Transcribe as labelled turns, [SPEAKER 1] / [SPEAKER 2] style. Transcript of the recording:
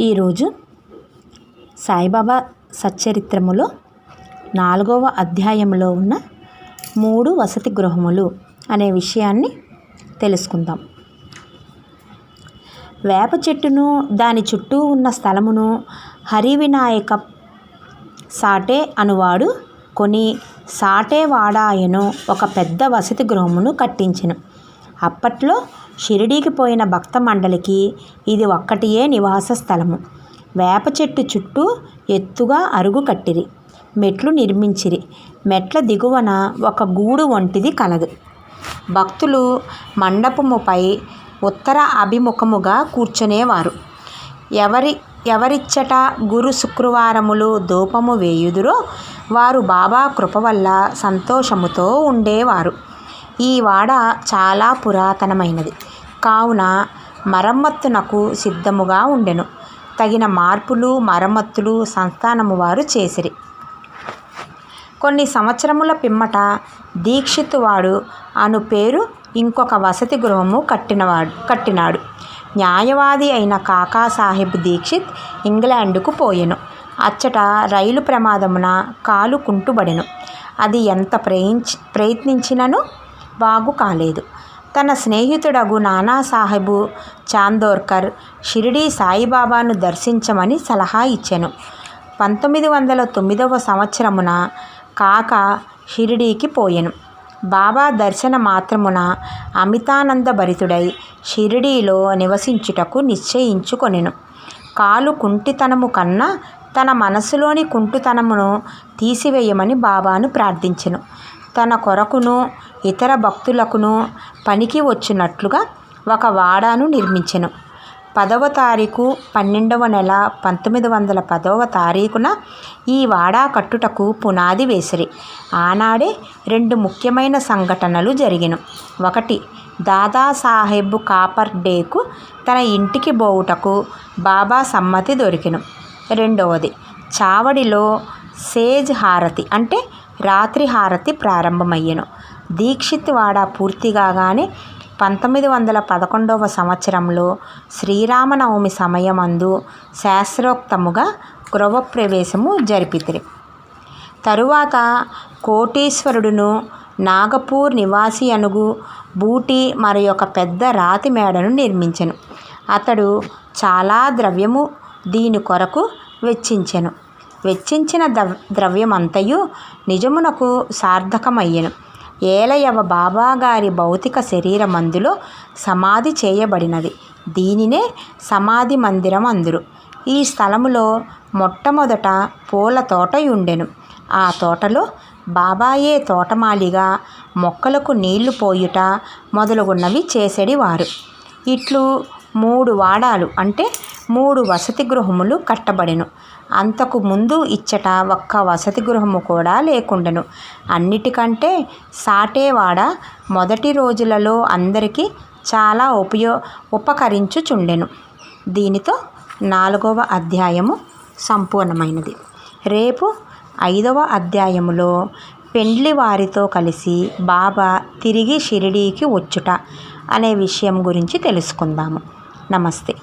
[SPEAKER 1] ఈరోజు సాయిబాబా సచ్చరిత్రములో నాలుగవ అధ్యాయంలో ఉన్న మూడు వసతి గృహములు అనే విషయాన్ని తెలుసుకుందాం. వేప చెట్టును దాని చుట్టూ ఉన్న స్థలమును హరివినాయక సాటే అనువాడు కొని సాటేవాడాయను ఒక పెద్ద వసతి గృహమును కట్టించెను. అప్పట్లో షిరిడీకి పోయిన భక్త మండలికి ఇది ఒక్కటియే నివాస స్థలము. వేప చెట్టు చుట్టూ ఎత్తుగా అరుగు కట్టిరి మెట్లు నిర్మించిరి. మెట్ల దిగువన ఒక గూడు వంటిది కలదు. భక్తులు మండపముపై ఉత్తర అభిముఖముగా కూర్చునేవారు. ఎవరి ఎవరిచ్చట గురు శుక్రవారములు ధూపము వేయుదురో వారు బాబా కృప వల్ల సంతోషముతో ఉండేవారు. ఈ వాడ చాలా పురాతనమైనది. కావున మరమ్మత్తునకు సిద్ధముగా ఉండెను. తగిన మార్పులు మరమ్మత్తులు సంస్థానము వారు చేసిరి. కొన్ని సంవత్సరముల పిమ్మట దీక్షితువాడు అను పేరు ఇంకొక వసతి గృహము కట్టినవాడు కట్టినాడు. న్యాయవాది అయిన కాకాసాహెబ్ దీక్షిత్ ఇంగ్లాండుకు పోయెను. అచ్చట రైలు ప్రమాదమున కాలు కుంటుబడెను. అది ఎంత ప్రయించి ప్రయత్నించినను? బాగు కాలేదు. తన స్నేహితుడగు నానాసాహెబు చాందోర్కర్ షిరిడీ సాయిబాబాను దర్శించమని సలహా ఇచ్చెను. పంతొమ్మిది వందల తొమ్మిదవ సంవత్సరమున కాక షిరిడీకి పోయెను. బాబా దర్శన మాత్రమున అమితానంద భరితుడై షిరిడీలో నివసించుటకు నిశ్చయించుకొనెను. కాలు కుంటితనము కన్నా తన మనసులోని కుంటుతనమును తీసివేయమని బాబాను ప్రార్థించెను. తన కొరకును ఇతర భక్తులకును పనికి వచ్చినట్లుగా ఒక వాడాను నిర్మించెను. పదవ తారీఖు పన్నెండవ నెల పంతొమ్మిది వందల పదవ తారీఖున ఈ వాడా కట్టుటకు పునాది వేసిరి. ఆనాడే రెండు ముఖ్యమైన సంఘటనలు జరిగిన. ఒకటి దాదాసాహెబ్ కాపర్ డేకు తన ఇంటికి పోవుటకు బాబా సమ్మతి దొరికిను. రెండవది చావడిలో సేజ్ హారతి అంటే రాత్రి హారతి ప్రారంభమయ్యెను. దీక్షిత్ వాడ పూర్తి కాగానే పంతొమ్మిది వందల పదకొండవ సంవత్సరంలో శ్రీరామనవమి సమయమందు శాస్త్రోక్తముగా గృహప్రవేశము జరిపితిరి. తరువాత కోటీశ్వరుడును నాగపూర్ నివాసి అనుగు బూటి మరి ఒక పెద్ద రాతి మేడను నిర్మించెను. అతడు చాలా ద్రవ్యము దీని కొరకు వెచ్చించెను. వెచ్చించిన ద్రవ్ ద్రవ్యమంతయు నిజమునకు సార్థకమయ్యెను. ఏలయవ బాబాగారి భౌతిక శరీరమందులో సమాధి చేయబడినది. దీనినే సమాధి మందిరం అందురు ఈ స్థలములో మొట్టమొదట పూల తోట ఉండెను ఆ తోటలో బాబాయే తోటమాలిగా మొక్కలకు నీళ్ళు పోయుట మొదలుగున్నవి చేసేడివారు. ఇట్లు మూడు వాడాలు అంటే మూడు వసతి గృహములు కట్టబడెను. అంతకు ముందు ఇచ్చట ఒక్క వసతి గృహము కూడా లేకుండెను. అన్నిటికంటే సాటేవాడ మొదటి రోజులలో అందరికీ చాలా ఉపయో ఉపకరించుచుండెను. దీనితో నాలుగవ అధ్యాయము సంపూర్ణమైనది. రేపు ఐదవ అధ్యాయములో పెండ్లి వారితో కలిసి బాబా తిరిగి షిరిడీకి వచ్చుట అనే విషయం గురించి తెలుసుకుందాము. నమస్తే.